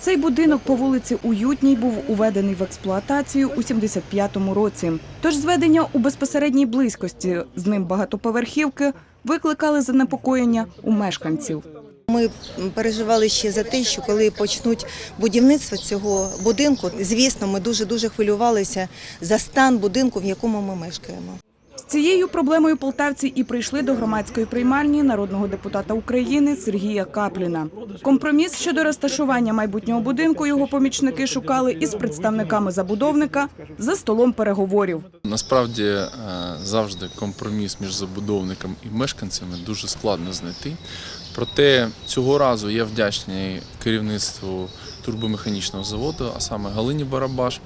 Цей будинок по вулиці Уютній був уведений в експлуатацію у 75-му році. Тож зведення у безпосередній близькості з ним багатоповерхівки викликали занепокоєння у мешканців. Ми переживали ще за те, що коли почнуть будівництво цього будинку, звісно, ми дуже дуже хвилювалися за стан будинку, в якому ми мешкаємо. Цією проблемою полтавці і прийшли до громадської приймальні народного депутата України Сергія Капліна. Компроміс щодо розташування майбутнього будинку його помічники шукали із представниками забудовника за столом переговорів. Насправді е, завжди компроміс між забудовником і мешканцями дуже складно знайти. Проте цього разу я вдячний керівництву турбомеханічного заводу, а саме Галині Барабаш,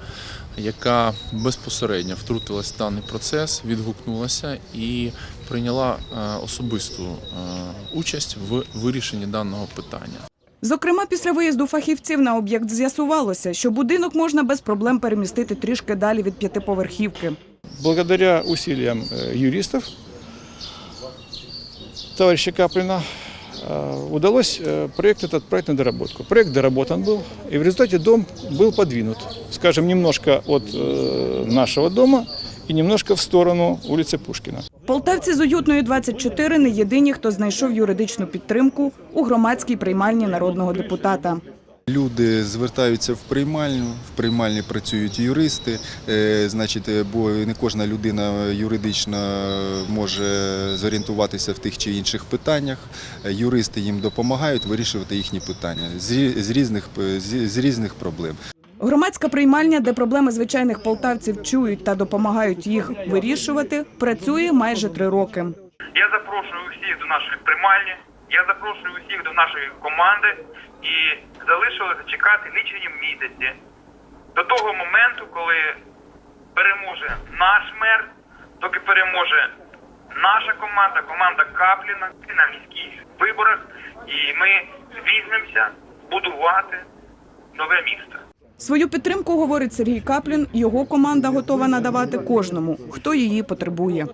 яка безпосередньо втрутилась в даний процес, відгукнулася і прийняла е, особисту е, участь в вирішенні даного питання. Зокрема, після виїзду фахівців на об'єкт з'ясувалося, що будинок можна без проблем перемістити трішки далі від п'ятиповерхівки. Благодаря усилиям э, юристов товарища Каплина э, удалось э, проект этот отправить на доработку. Проект доработан был, и в результате дом был подвинут, скажем, немножко от э, нашего дома и немножко в сторону улицы Пушкина. Полтавці з уютної 24 не єдині, хто знайшов юридичну підтримку у громадській приймальні народного депутата. Люди звертаються в приймальню, в приймальні працюють юристи, е, значить, е, бо не кожна людина юридично може зорієнтуватися в тих чи інших питаннях. Е, Юристи їм допомагають вирішувати їхні питання з різних, з з різних проблем. Громадська приймальня, де проблеми звичайних полтавців чують та допомагають їх вирішувати, працює майже три роки. Я запрошую усіх до нашої приймальні, я запрошую усіх до нашої команди і залишилося чекати лічені місяці до того моменту, коли переможе наш мер, доки переможе наша команда, команда Капліна на міських виборах, і ми візьмемося будувати нове місто. Свою підтримку, говорить Сергій Каплін, його команда готова надавати кожному, хто її потребує.